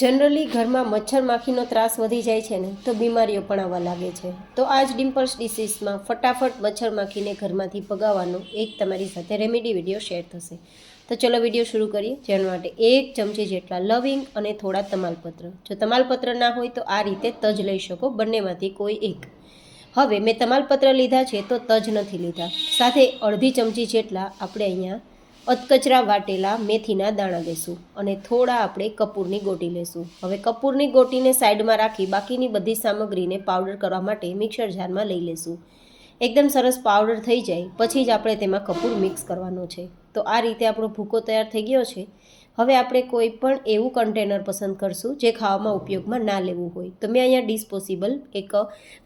Generally ઘરમાં મચ્છર માખીનો ત્રાસ વધી જાય છે ને, તો બીમારીઓ પણ આવવા લાગે છે. તો આ જ ડિમ્પલ્સ ડિસીઝમાં ફટાફટ મચ્છર માખીને ઘરમાંથી ભગાવવાનો એક તમારી સાથે રેમેડી વીડિયો શેર થશે. તો ચલો વીડિયો શરૂ કરીએ. જેના માટે એક ચમચી જેટલા લવિંગ અને થોડા તમાલપત્ર. જો તમાલપત્ર ના હોય તો આ રીતે તજ લઈ શકો, બંનેમાંથી કોઈ એક. હવે મેં તમાલપત્ર લીધા છે તો તજ નથી લીધા. સાથે અડધી ચમચી જેટલા આપણે અહીંયા અધકચરા વાટેલા મેથીના દાણા લેશું અને થોડા આપણે કપૂરની ગોટી લેશું. હવે કપૂરની ગોટીને સાઈડમાં રાખી બાકીની બધી સામગ્રીને પાવડર કરવા માટે મિક્સર જારમાં લઈ લેશું. એકદમ સરસ પાવડર થઈ જાય, પછી જ આપણે તેમાં કપૂર મિક્સ કરવાનો છે. તો આ રીતે આપણો ભૂકો તૈયાર થઈ ગયો છે. હવે આપણે કોઈ પણ એવું કન્ટેનર પસંદ કરશું જે ખાવામાં ઉપયોગમાં ના લેવું હોય. તો મેં અહીંયા ડિસ્પોસિબલ એક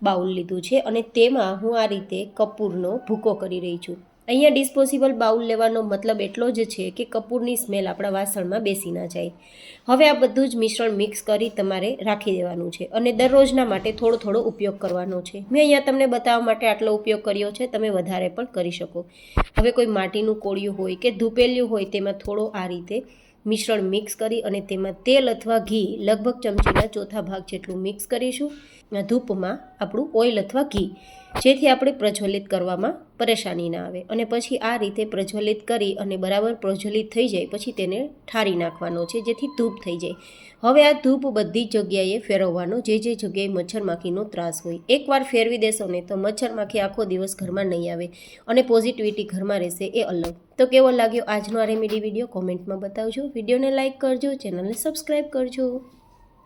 બાઉલ લીધું છે અને તેમાં હું આ રીતે કપૂરનો ભૂકો કરી રહી છું. અહીંયા ડિસ્પોઝિબલ બાઉલ લેવાનો મતલબ એટલો જ છે કે કપૂરની સ્મેલ આપણા વાસણમાં બેસી ના જાય. હવે આ બધું જ મિશ્રણ મિક્સ કરી તમારે રાખી દેવાનું છે અને દરરોજના માટે થોડો થોડો ઉપયોગ કરવાનો છે. મેં અહીંયા તમને બતાવવા માટે આટલો ઉપયોગ કર્યો છે, તમે વધારે પણ કરી શકો. હવે કોઈ માટીનું કોળિયું હોય કે ધૂપેલિયું હોય તેમાં થોડો આ રીતે મિશ્રણ મિક્સ કરી અને તેમાં તેલ અથવા ઘી લગભગ ચમચીના ચોથા ભાગ જેટલું મિક્સ કરીશું. ધૂપમાં આપણું ઓઇલ અથવા ઘી. જેથી આપણે પ્રજ્વલિત કરવામાં પરેશાની ના આવે અને પછી આ રીતે પ્રજ્વલિત કરી અને બરાબર પ્રજ્વલિત થઈ જાય પછી તેને ઠારી નાખવાનો છે, જેથી ધૂપ થઈ જાય. હવે આ ધૂપ બધી જગ્યાએ ફેરવવાનો, જે જે જગ્યાએ મચ્છર માખીનો ત્રાસ હોય. એકવાર ફેરવી દેશો ને તો મચ્છર માખી આખો દિવસ ઘરમાં નહીં આવે અને પોઝિટિવિટી ઘરમાં રહેશે એ અલગ. તો કેવો લાગ્યો આજનો આ રેમેડી વીડિયો કોમેન્ટમાં બતાવજો. વિડીયોને લાઇક કરજો ચેનલને સબસ્ક્રાઈબ કરજો.